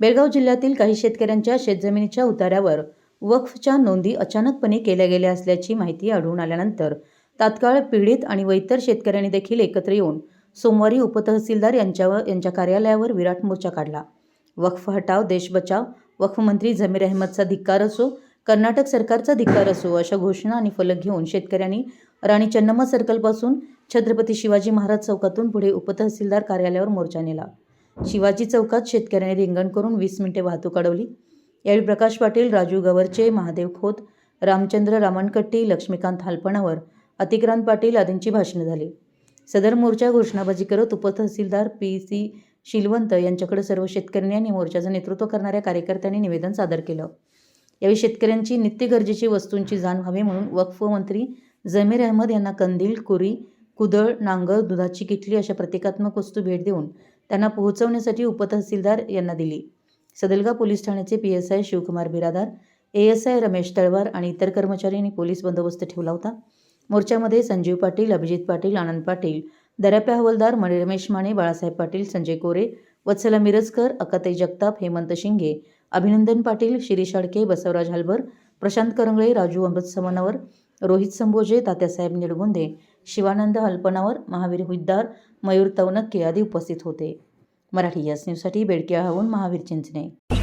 बेळगाव जिल्ह्यातील काही शेतकऱ्यांच्या शेतजमिनीच्या उतार्यावर वक्फच्या नोंदी अचानकपणे केल्या गेल्या असल्याची माहिती आढळून आल्यानंतर तात्काळ पीडित आणि वैतर शेतकऱ्यांनी देखील एकत्र येऊन सोमवारी उपतहसीलदार यांच्यावर यांच्या कार्यालयावर विराट मोर्चा काढला. वक्फ हटाव देश बचाव वक्फ मंत्री जमीर अहमदचा धिक्कार असो कर्नाटक सरकारचा धिक्कार असो अशा घोषणा आणि फलक घेऊन शेतकऱ्यांनी राणी चन्नम्मा सर्कलपासून छत्रपती शिवाजी महाराज चौकातून पुढे उपतहसीलदार कार्यालयावर मोर्चा नेला. शिवाजी चौकात शेतकऱ्यांनी रिंगण करून वीस मिनिटे वाहतूक अडवली. यावेळी प्रकाश पाटील राजू गवरचे महादेव खोत रामचंद्र रामणकट्टी लक्ष्मीकांत हालपणावर अतिक्रांत पाटील आदींची भाषणे झाली. सदर मोर्चा घोषणाबाजी करत उपतहसीलदार पी सी शिलवंत यांच्याकडे सर्व शेतकऱ्यांनी आणि मोर्चाचं नेतृत्व करणाऱ्या कार्यकर्त्यांनी निवेदन सादर केलं. यावेळी शेतकऱ्यांची नित्य गरजेची वस्तूंची जाण व्हावी म्हणून वक्फ मंत्री जमीर अहमद यांना कंदील कुरी कुदळ नांगर दुधाची किटली अशा प्रतिकात्मक वस्तू भेट देऊन त्यांना पोहोचवण्यासाठी उपतहसीलदार यांना दिली. सदलगा पोलीस ठाण्याचे P S I Shivkumar Biradar A S I Ramesh Talwar आणि इतर कर्मचाऱ्यांनी पोलीस बंदोबस्त ठेवला होता. मोर्चामध्ये संजीव पाटील अभिजित पाटील आनंद पाटील दराप्या हवलदार मणी रमेश माने बाळासाहेब पाटील संजय कोरे वत्सला मिरजकर अकाताई जगताप हेमंत शिंगे अभिनंदन पाटील शिरीष अडके बसवराज हलबर प्रशांत करंगळे राजू अमृत समनावर रोहित संभोजे तात्यासाहेब निडगुंदे शिवानंद हल्पनावर महावीर हुद्दार मयूर तवनक्के आदी उपस्थित होते. मराठी यास न्यूजसाठी बेडके महावीर चिंचणे.